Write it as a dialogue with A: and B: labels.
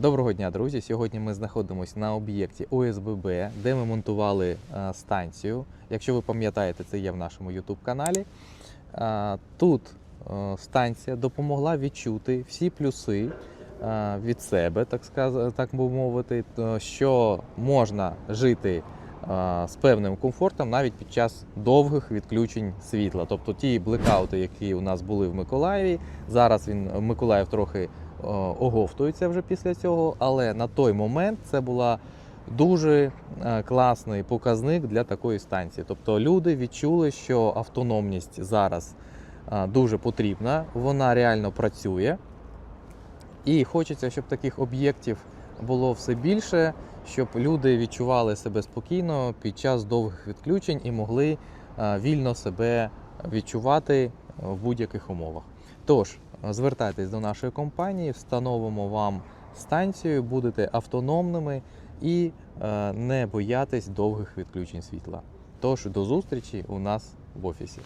A: Доброго дня, друзі! Сьогодні ми знаходимося на об'єкті ОСББ, де ми монтували е, станцію. Якщо ви пам'ятаєте, це є в нашому YouTube каналі. Е, Тут е, станція допомогла відчути всі плюси від себе, так так би мовити, що можна жити з певним комфортом навіть під час довгих відключень світла. Тобто ті блекаути, які у нас були в Миколаєві, зараз він Миколаїв трохи оговтується вже після цього, але на той момент це була дуже е, класний показник для такої станції. Тобто люди відчули, що автономність зараз е, дуже потрібна, вона реально працює. І хочеться, щоб таких об'єктів було все більше, щоб люди відчували себе спокійно під час довгих відключень і могли е, вільно себе відчувати в будь-яких умовах. Тож, е, звертайтесь до нашої компанії, встановимо вам станцію, будете автономними і е, не боятись довгих відключень світла. Тож до зустрічі у нас в офісі.